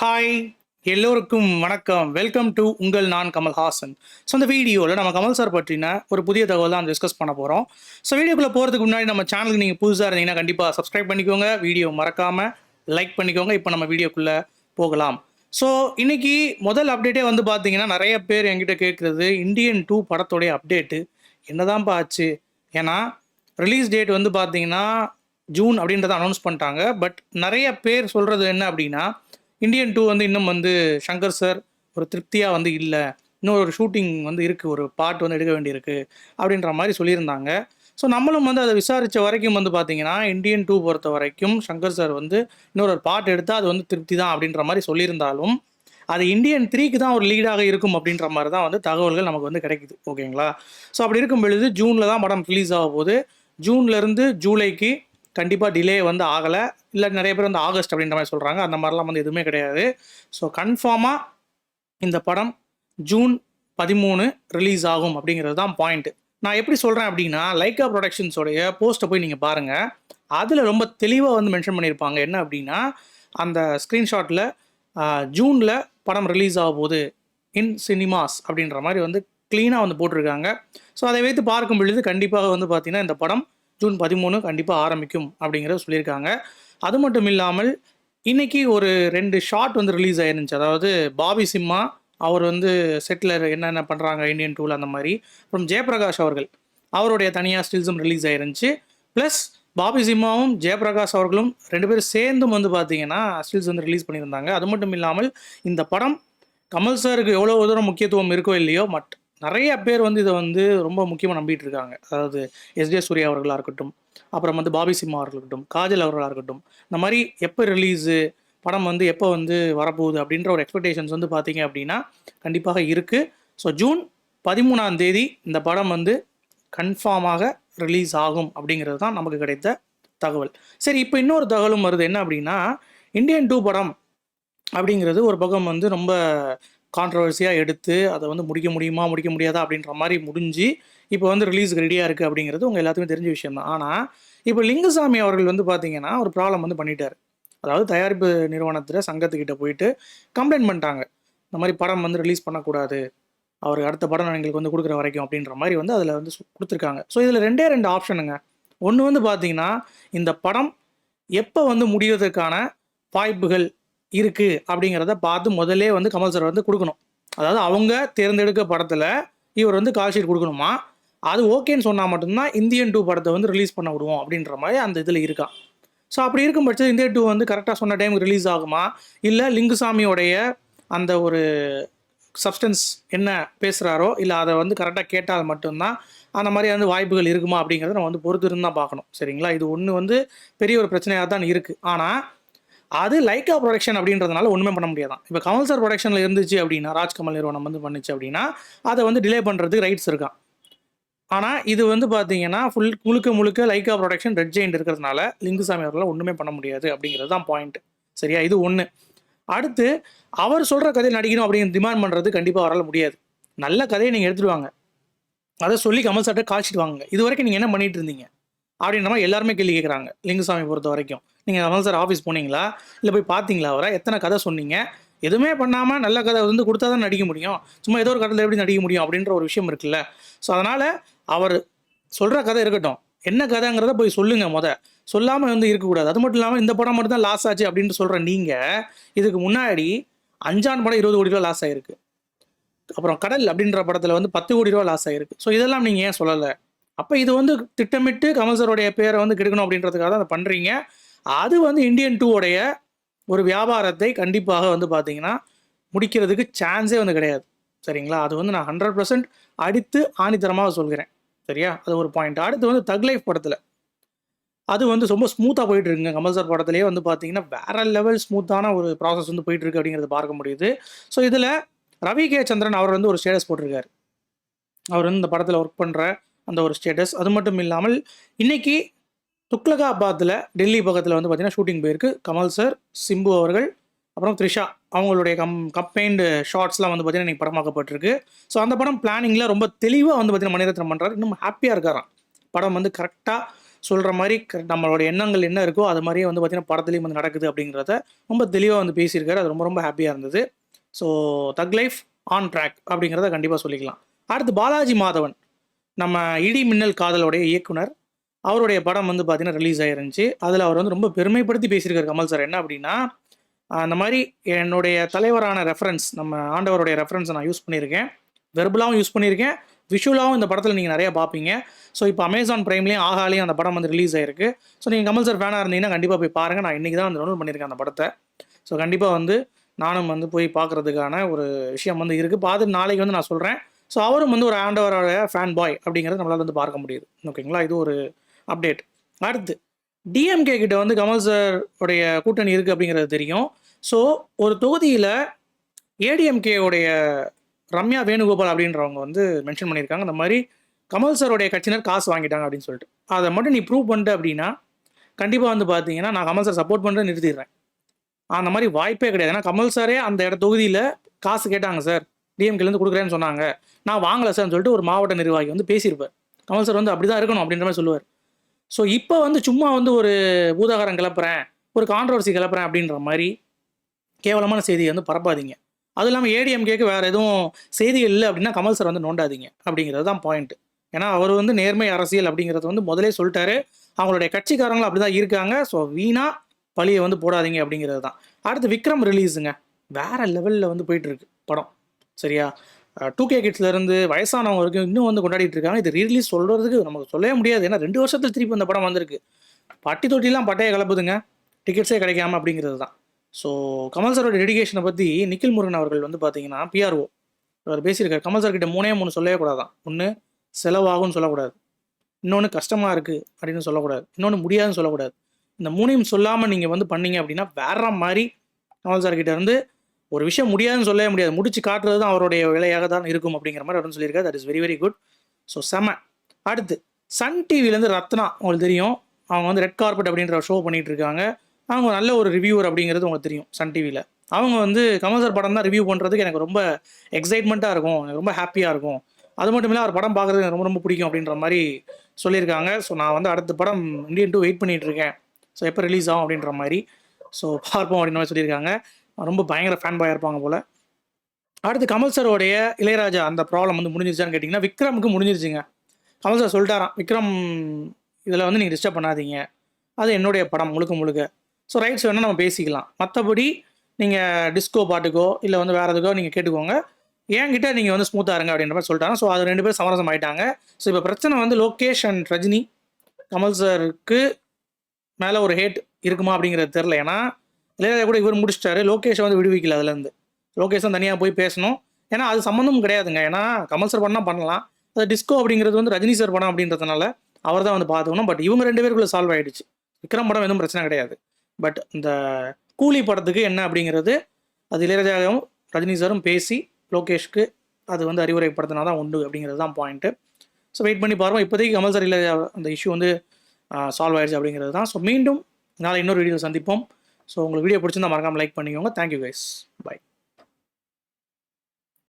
Hi எல்லோருக்கும் வணக்கம். Welcome to உங்கள் நான் கமல்ஹாசன். ஸோ இந்த வீடியோவில் நம்ம கமல் சார் பற்றின ஒரு புதிய தகவல் தான் டிஸ்கஸ் பண்ண போகிறோம் ஸோ வீடியோக்குள்ளே போகிறதுக்கு முன்னாடி நம்ம சேனலுக்கு நீங்கள் புதுசாக இருந்தீங்கன்னா கண்டிப்பாக சப்ஸ்கிரைப் பண்ணிக்கோங்க. வீடியோ மறக்காமல் லைக் பண்ணிக்கோங்க. இப்போ நம்ம வீடியோக்குள்ளே போகலாம். ஸோ இன்றைக்கி முதல் அப்டேட்டே வந்து பார்த்தீங்கன்னா நிறைய பேர் என்கிட்ட கேட்குறது இந்தியன் டூ படத்தோடைய அப்டேட்டு என்னதான்ப்பா ஆச்சு? ஏன்னா ரிலீஸ் டேட் வந்து பார்த்தீங்கன்னா ஜூன் அப்படின்றத அனௌன்ஸ் பண்ணிட்டாங்க. பட் நிறைய பேர் சொல்கிறது என்ன அப்படின்னா இந்தியன் டூ வந்து இன்னும் வந்து சங்கர் சார் ஒரு திருப்தியாக வந்து இல்லை. இன்னும் ஒரு ஷூட்டிங் வந்து இருக்குது ஒரு பாட்டு வந்து எடுக்க வேண்டியிருக்கு அப்படின்ற மாதிரி சொல்லியிருந்தாங்க. ஸோ நம்மளும் வந்து அதை விசாரித்த வரைக்கும் வந்து பார்த்தீங்கன்னா இந்தியன் டூ பொறுத்த வரைக்கும் சங்கர் சார் வந்து இன்னொரு ஒரு பாட்டு எடுத்தால் அது வந்து திருப்தி தான் அப்படின்ற மாதிரி சொல்லியிருந்தாலும் அது இந்தியன் த்ரீக்கு தான் ஒரு லீடாக இருக்கும் அப்படின்ற மாதிரி தான் வந்து தகவல்கள் நமக்கு வந்து கிடைக்குது. ஓகேங்களா ஸோ அப்படி இருக்கும் பொழுது ஜூனில் தான் படம் ரிலீஸ் ஆக போகுது. ஜூன்லேருந்து ஜூலைக்கு கண்டிப்பாக டிலே வந்து ஆகலை. இல்லை நிறைய பேர் வந்து ஆகஸ்ட் அப்படின்ற மாதிரி சொல்கிறாங்க அந்த மாதிரிலாம் வந்து எதுவுமே கிடையாது. ஸோ கன்ஃபார்மாக இந்த படம் ஜூன் பதிமூணு ரிலீஸ் ஆகும் அப்படிங்கிறது தான் பாயிண்ட்டு நான் எப்படி சொல்கிறேன் அப்படின்னா லைக்கா ப்ரொடக்ஷன்ஸோடைய போஸ்ட்டை போய் நீங்கள் பாருங்கள் அதில் ரொம்ப தெளிவாக வந்து மென்ஷன் பண்ணியிருப்பாங்க. என்ன அப்படின்னா அந்த ஸ்க்ரீன்ஷாட்டில் ஜூனில் படம் ரிலீஸ் ஆக போகுது இன் சினிமாஸ் அப்படின்ற மாதிரி வந்து க்ளீனாக வந்து போட்டிருக்காங்க. ஸோ அதை வைத்து பார்க்கும் பொழுது கண்டிப்பாக வந்து பார்த்திங்கன்னா இந்த படம் ஜூன் பதிமூணு கண்டிப்பாக ஆரம்பிக்கும் அப்படிங்கிறத சொல்லியிருக்காங்க. அது மட்டும் இல்லாமல் இன்றைக்கி ஒரு ரெண்டு ஷார்ட் வந்து ரிலீஸ் ஆயிருந்துச்சு. அதாவது பாபி சிம்மா அவர் வந்து செட்டில் என்னென்ன பண்ணுறாங்க இந்தியன் டூல் அந்த மாதிரி அப்புறம் ஜெயபிரகாஷ் அவர்கள் அவருடைய தனியாக ஸ்டில்ஸும் ரிலீஸ் ஆயிருந்துச்சு. ப்ளஸ் பாபி சிம்மாவும் ஜெயபிரகாஷ் அவர்களும் ரெண்டு பேரும் சேர்ந்தும் வந்து பார்த்தீங்கன்னா ஸ்டில்ஸ் வந்து ரிலீஸ் பண்ணியிருந்தாங்க. அது மட்டும் இல்லாமல் இந்த படம் கமல் சாருக்கு எவ்வளோ தூரம் முக்கியத்துவம் இருக்கோ இல்லையோ மட் நிறைய பேர் வந்து இதை வந்து ரொம்ப முக்கியமாக நம்பிட்டு இருக்காங்க. அதாவது எஸ். ஜே. சூர்யா அவர்களாக இருக்கட்டும் அப்புறம் வந்து பாபி சிம்மா அவர்கள் இருக்கட்டும் காஜல் அவர்களாக இருக்கட்டும் இந்த மாதிரி எப்போ ரிலீஸு படம் வந்து எப்போ வந்து வரப்போகுது அப்படின்ற ஒரு எக்ஸ்பெக்டேஷன்ஸ் வந்து பார்த்தீங்க அப்படின்னா கண்டிப்பாக இருக்குது ஸோ ஜூன் பதிமூணாம் தேதி இந்த படம் வந்து கன்ஃபார்மாக ரிலீஸ் ஆகும் அப்படிங்கிறது தான் நமக்கு கிடைத்த தகவல். சரி இப்போ இன்னொரு தகவலும் வருது. என்ன அப்படின்னா இந்தியன் டூ படம் அப்படிங்கிறது ஒரு பக்கம் வந்து ரொம்ப கான்ட்ரவர்சியாக எடுத்து அதை வந்து முடிக்க முடியுமா முடிக்க முடியாதா அப்படின்ற மாதிரி முடிஞ்சு இப்போ வந்து ரிலீஸுக்கு ரெடியாக இருக்குது அப்படிங்கிறது உங்கள் எல்லாத்துக்குமே தெரிஞ்ச விஷயம் தான். ஆனால் இப்போ லிங்குசாமி அவர்கள் வந்து பார்த்தீங்கன்னா ஒரு ப்ராப்ளம் வந்து பண்ணிட்டார். அதாவது தயாரிப்பு நிறுவனத்தில் சங்கத்துக்கிட்ட போயிட்டு கம்ப்ளைண்ட் பண்ணிட்டாங்க. இந்த மாதிரி படம் வந்து ரிலீஸ் பண்ணக்கூடாது. அவர் அடுத்த படம் எங்களுக்கு வந்து கொடுக்குற வரைக்கும் அப்படின்ற மாதிரி வந்து அதில் வந்து கொடுத்துருக்காங்க. ஸோ இதில் ரெண்டே ரெண்டு ஆப்ஷனுங்க ஒன்று வந்து பார்த்தீங்கன்னா இந்த படம் எப்போ வந்து முடிவதற்கான வாய்ப்புகள் இருக்குது அப்படிங்கிறத பார்த்து முதல்லே வந்து கமல் சார் வந்து கொடுக்கணும். அதாவது அவங்க தேர்ந்தெடுக்க படத்தில் இவர் வந்து கால்ஷீட் கொடுக்கணுமா? அது ஓகேன்னு சொன்னால் மட்டும்தான் இந்தியன் டூ படத்தை வந்து ரிலீஸ் பண்ண விடுவோம் அப்படின்ற மாதிரி அந்த இதில் இருக்கான் ஸோ அப்படி இருக்கும் பட்சத்தில் இந்தியன் டூ வந்து கரெக்டாக சொன்ன டைமுக்கு ரிலீஸ் ஆகுமா? இல்லை லிங்குசாமியோடைய அந்த ஒரு சப்ஸ்டன்ஸ் என்ன பேசுகிறாரோ இல்லை அதை வந்து கரெக்டாக கேட்டால் மட்டும்தான் அந்த மாதிரி வந்து வாய்ப்புகள் இருக்குமா அப்படிங்கிறத நம்ம வந்து பொறுத்து இருந்தால் தான் பார்க்கணும். சரிங்களா? இது ஒன்று வந்து பெரிய ஒரு பிரச்சனையாக தான் இருக்குது ஆனால் அது லைக்கா ப்ரொடக்ஷன் அப்படின்றதுனால ஒன்றுமே பண்ண முடியாதான். இப்போ கமல் சார் ப்ரொடக்ஷனில் இருந்துச்சு அப்படின்னா ராஜ்கமல் நிறுவனம் வந்து பண்ணுச்சு அப்படின்னா அதை வந்து டிலே பண்ணுறதுக்கு ரைட்ஸ் இருக்கான் ஆனால் இது வந்து பார்த்தீங்கன்னா ஃபுல் முழுக்க முழுக்க லைக்கா ப்ரொடக்ஷன் ரெட் ஜெயின் இருக்கிறதுனால லிங்குசாமி அவர்களால் ஒன்றுமே பண்ண முடியாது அப்படிங்கிறது தான் பாயிண்ட் சரியா? இது ஒன்று அடுத்து அவர் சொல்கிற கதையை நடிக்கணும் அப்படிங்கிற டிமாண்ட் பண்ணுறது கண்டிப்பாக வரல முடியாது. நல்ல கதையை நீங்கள் எடுத்துடுவாங்க அதை சொல்லி கமல் சார்ட்ட காய்ச்சிட்டு வாங்க இது வரைக்கும் நீங்கள் என்ன பண்ணிட்டு இருந்தீங்க? அப்படின்ற மாதிரி எல்லாருமே கேள்வி கேட்குறாங்க லிங்குசாமி பொறுத்த வரைக்கும். நீங்கள் கமல் சார் ஆஃபீஸ் போனீங்களா? இல்லை போய் பார்த்தீங்களா அவரை? எத்தனை கதை சொன்னீங்க? எதுவுமே பண்ணாமல் நல்ல கதை வந்து கொடுத்தா தான் நடிக்க முடியும். சும்மா ஏதோ ஒரு கதையில் எப்படி நடிக்க முடியும் அப்படின்ற ஒரு விஷயம் இருக்குல்ல. ஸோ அதனால் அவர் சொல்கிற கதை இருக்கட்டும். என்ன கதைங்கிறத போய் சொல்லுங்கள் முத. சொல்லாமல் வந்து இருக்கக்கூடாது. அது மட்டும் இல்லாமல் இந்த படம் மட்டும் தான் லாஸ் ஆச்சு அப்படின்னு சொல்கிற நீங்கள் இதுக்கு முன்னாடி அஞ்சான் படம் இருபது கோடி ரூபா லாஸ் ஆகிருக்கு அப்புறம் கடல் அப்படின்ற படத்தில் வந்து பத்து கோடி ரூபா லாஸ் ஆகிருக்கு ஸோ இதெல்லாம் நீங்கள் ஏன் சொல்லலை? அப்போ இது வந்து திட்டமிட்டு கமல் சாருடைய பேரை வந்து கெடுக்கணும் அப்படின்றதுக்காக தான் அதை பண்ணுறீங்க அது வந்து இந்தியன் டூவோடைய ஒரு வியாபாரத்தை கண்டிப்பாக வந்து பார்த்தீங்கன்னா முடிக்கிறதுக்கு சான்ஸே வந்து கிடையாது. சரிங்களா? அது வந்து நான் ஹண்ட்ரட் பர்சன்ட் அடித்து ஆணித்தரமாக சொல்கிறேன். சரியா? அது ஒரு பாயிண்ட் அடுத்து வந்து தக் லைஃப் படத்தில். அது வந்து ரொம்ப ஸ்மூத்தாக போயிட்டு இருக்குங்க. கமல் சார் படத்துலேயே வந்து பார்த்தீங்கன்னா வேற லெவல் ஸ்மூத்தான ஒரு ப்ராசஸ் வந்து போயிட்டு இருக்கு அப்படிங்கிறத பார்க்க முடியுது. ஸோ இதில் ரவி கே சந்திரன் அவர் வந்து ஒரு ஸ்டேட்டஸ் போட்டிருக்காரு. அவர் வந்து இந்த படத்தில் ஒர்க் பண்ணுற அந்த ஒரு ஸ்டேட்டஸ் அது மட்டும் இல்லாமல் இன்னைக்கு துக்லகாபாத்தில் டெல்லி பக்கத்தில் வந்து பார்த்தீங்கன்னா ஷூட்டிங் போயிருக்கு. கமல் சார் சிம்பு அவர்கள் அப்புறம் த்ரிஷா அவங்களுடைய கம் கம்பைன்டு ஷார்ட்ஸ்லாம் வந்து பார்த்தீங்கன்னா இன்னைக்கு படமாக்கப்பட்டிருக்கு. ஸோ அந்த படம் பிளானிங்கில் ரொம்ப தெளிவாக வந்து பார்த்திங்கன்னா மணிரத்னம் பண்ணுறாரு இன்னும் ஹாப்பியாக இருக்காராம். படம் வந்து கரெக்டாக சொல்கிற மாதிரி க- நம்மளோட எண்ணங்கள் என்ன இருக்கோ அது மாதிரியே வந்து பார்த்தீங்கன்னா படத்துலேயும் வந்து நடக்குது அப்படிங்கிறத ரொம்ப தெளிவாக வந்து பேசியிருக்காரு. அது ரொம்ப ரொம்ப ஹாப்பியாக இருந்தது. So thug life on track அப்படிங்கிறத கண்டிப்பாக சொல்லிக்கலாம். அடுத்து பாலாஜி மாதவன். நம்ம இடி மின்னல் காதலோடைய இயக்குனர் அவருடைய படம் வந்து பார்த்தீங்கன்னா ரிலீஸ் ஆயிருந்துச்சு. அதில் அவர் வந்து ரொம்ப பெருமைப்படுத்தி பேசியிருக்கார் கமல் சார். என்ன அப்படின்னா அந்த மாதிரி என்னுடைய தலைவரான ரெஃபரன்ஸ் நம்ம ஆண்டவருடைய ரெஃபரன்ஸை நான் யூஸ் பண்ணியிருக்கேன். வெர்பலாகவும் யூஸ் பண்ணியிருக்கேன். விஷுவலாகவும் இந்த படத்தில் நீங்கள் நிறையா பார்ப்பீங்க ஸோ இப்போ அமேசான் ப்ரைம்லேயும் ஆகாலையும் அந்த படம் வந்து ரிலீஸ் ஆயிருக்கு. ஸோ நீங்கள் கமல் சார் ஃபேனாக இருந்தீங்கன்னா கண்டிப்பாக போய் பாருங்கள் நான் இன்றைக்கி தான் வந்து டவுன்லோட் பண்ணியிருக்கேன் அந்த படத்தை. ஸோ கண்டிப்பாக வந்து நானும் வந்து போய் பார்க்குறதுக்கான ஒரு விஷயம் வந்து இருக்குது பார்த்து நாளைக்கு வந்து நான் சொல்கிறேன் ஸோ அவரும் வந்து ஒரு ஆண்டவரோட ஃபேன் பாய் அப்படிங்கிறத நம்மளால் வந்து பார்க்க முடியுது. ஓகேங்களா இது ஒரு அப்டேட் அடுத்து டிஎம்கே கிட்ட வந்து கமல் சார் உடைய கூட்டணி இருக்குது அப்படிங்கிறது தெரியும். ஸோ ஒரு தொகுதியில் ஏடிஎம்கே உடைய ரம்யா வேணுகோபால் அப்படின்றவங்க வந்து மென்ஷன் பண்ணியிருக்காங்க. இந்த மாதிரி கமல் சாருடைய கட்சியினர் காசு வாங்கிட்டாங்க அப்படின்னு சொல்லிட்டு. அதை மட்டும் நீ ப்ரூவ் பண்ணிட்ட அப்படின்னா கண்டிப்பாக வந்து பார்த்தீங்கன்னா நான் கமல் சார் சப்போர்ட் பண்ணுறேன் நிறுத்திடுறேன். அந்த மாதிரி வாய்ப்பே கிடையாது. ஏன்னா கமல் சாரே அந்த இட தொகுதியில் காசு கேட்டாங்க சார் டிஎம்கேலேருந்து கொடுக்குறேன்னு சொன்னாங்க. நான் வாங்கலை சார்னு சொல்லிட்டு ஒரு மாவட்ட நிர்வாகி வந்து பேசியிருப்பார். கமல் சார் வந்து அப்படி தான் இருக்கணும் அப்படின்ற மாதிரி சொல்லுவார். ஸோ இப்போ வந்து சும்மா வந்து ஒரு பூதாகரம் கிளப்புறேன் ஒரு கான்ட்ரவர்சி கிளப்புறேன் அப்படின்ற மாதிரி கேவலமான செய்தியை வந்து பரப்பாதீங்க. அது இல்லாமல் ஏடிஎம்கேக்கு வேறு எதுவும் செய்திகள் இல்லை அப்படின்னா கமல் சார் வந்து நோண்டாதீங்க அப்படிங்கிறது தான் பாயிண்ட் ஏன்னா அவர் வந்து நேர்மை அரசியல் அப்படிங்கிறத வந்து முதலே சொல்லிட்டாரு. அவங்களுடைய கட்சிக்காரங்களும் அப்படி தான் இருக்காங்க. ஸோ வீணாக பழியை வந்து போடாதீங்க அப்படிங்கிறது தான். அடுத்து விக்ரம் ரிலீஸுங்க வேற லெவலில் வந்து போயிட்டு இருக்கு படம். சரியா? டூ கே கிட்ஸ்லேருந்து வயசானவங்க வரைக்கும் இன்னும் வந்து கொண்டாடிட்டு இருக்காங்க. இது ரீலீஸ் சொல்கிறதுக்கு நமக்கு சொல்லவே முடியாது. ஏன்னா ரெண்டு வருஷத்துல திருப்பி இந்த படம் வந்திருக்கு. பட்டி தொட்டிலாம் பட்டையை கலப்புதுங்க. டிக்கெட்ஸே கிடைக்காம அப்படிங்கிறது தான். ஸோ கமல் சாரோட டெடிகேஷனை பற்றி நிக்கில் முருகன் அவர்கள் வந்து பார்த்தீங்கன்னா பிஆர்ஓ அவர் பேசியிருக்காரு. கமல் சார் கிட்ட மூணே மூணு சொல்லவே கூடாதான். ஒன்று செலவாகும்னு சொல்லக்கூடாது. இன்னொன்று கஷ்டமாக இருக்குது அப்படின்னு சொல்லக்கூடாது. இன்னொன்று முடியாதுன்னு சொல்லக்கூடாது. இந்த மூணையும் சொல்லாமல் நீங்கள் வந்து பண்ணீங்க அப்படின்னா வேற மாதிரி கமல் சார் கிட்ட இருந்து ஒரு விஷயம் முடியாதுன்னு சொல்லவே முடியாது. முடிச்சு காட்டுறது தான் அவருடைய வேலையாக தான் இருக்கும் அப்படிங்கிற மாதிரி அவர் சொல்லியிருக்காரு. That is very very good so செம. அடுத்து சன் டிவிலேருந்து ரத்னா உங்களுக்கு தெரியும். அவங்க வந்து ரெட் கார்பெட் அப்படின்ற ஷோ பண்ணிட்டு இருக்காங்க. அவங்க நல்ல ஒரு ரிவ்யூவர் அப்படிங்கிறது உங்களுக்கு தெரியும் சன் டிவியில் அவங்க வந்து கமல் சார் படம் தான் ரிவ்யூ பண்ணுறதுக்கு எனக்கு ரொம்ப எக்ஸைட்மெண்ட்டாக இருக்கும். எனக்கு ரொம்ப ஹாப்பியாக இருக்கும். அது மட்டும் இல்லை அவர் படம் பார்க்குறது எனக்கு ரொம்ப ரொம்ப பிடிக்கும் அப்படின்ற மாதிரி சொல்லியிருக்காங்க. ஸோ நான் வந்து அடுத்த படம் இந்தியன் டூ வெயிட் பண்ணிகிட்டு இருக்கேன். ஸோ எப்போ ரிலீஸ் ஆகும் அப்படின்ற மாதிரி. ஸோ பார்ப்போம் அப்படின்ற மாதிரி சொல்லியிருக்காங்க. ரொம்ப பயங்கர ஃபேன் பாயாக இருப்பாங்க போல். அடுத்து கமல் சாரோடைய இளையராஜா அந்த ப்ராப்ளம் வந்து முடிஞ்சிருச்சான்னு கேட்டிங்கன்னா விக்ரமுக்கு முடிஞ்சிருச்சுங்க. கமல் சார் சொல்லிட்டாராம் விக்ரம் இதில் வந்து நீங்கள் டிஸ்டர்ப் பண்ணாதீங்க. அது என்னுடைய படம் முழுக்க முழுக்க. ஸோ ரைட்ஸ் வேணால் நம்ம பேசிக்கலாம். மற்றபடி நீங்கள் டிஸ்கோ பாட்டுக்கோ இல்லை வந்து வேறு எதுக்கோ நீங்கள் கேட்டுக்கோங்க. என்கிட்ட நீங்கள் வந்து ஸ்மூத்தாக இருங்க அப்படின்ற மாதிரி சொல்லிட்டாங்க. ஸோ அது ரெண்டு பேரும் சமரசம் ஆயிட்டாங்க. ஸோ இப்போ பிரச்சனை வந்து லோகேஷ் அண்ட் ரஜினி. கமல் சாருக்கு மேலே ஒரு ஹேட் இருக்குமா அப்படிங்கிறது தெரில ஏன்னா இளையராஜா கூட இவர் முடிச்சிட்டாரு. லோகேஷை வந்து விடுவிக்கல அதுலேருந்து. லோகேஷ் தான் தனியாக போய் பேசணும். ஏன்னா அது சம்மந்தம் கிடையாதுங்க. ஏன்னா கமல் சார் பண்ணால் பண்ணலாம். அது டிஸ்கோ அப்படிங்கிறது வந்து ரஜினி சார் படம் அப்படின்றதுனால அவர் தான் வந்து பார்த்துக்கணும். பட் இவங்க ரெண்டு பேருக்குள்ள சால்வ் ஆயிடுச்சு. விக்ரம் படம் எதுவும் பிரச்சனை கிடையாது. பட் இந்த கூலி படத்துக்கு என்ன அப்படிங்கிறது அது இளையராஜாவும் ரஜினி சாரும் பேசி லோகேஷ்க்கு அது வந்து அறிவுரைப்படுத்தினா தான் உண்டு அப்படிங்கிறது தான் பாயிண்ட்டு ஸோ வெயிட் பண்ணி பாருவோம். இப்போதைக்கு கமல் சார் இளையராஜா அந்த இஷ்யூ வந்து சால்வ் ஆயிடுச்சு அப்படிங்கிறது தான். ஸோ மீண்டும் நாளை இன்னொரு வீடியோ சந்திப்போம். ஸோ உங்களுக்கு வீடியோ பிடிச்சிருந்தா மறக்காமல் லைக் பண்ணிக்கோங்க. Thank you guys bye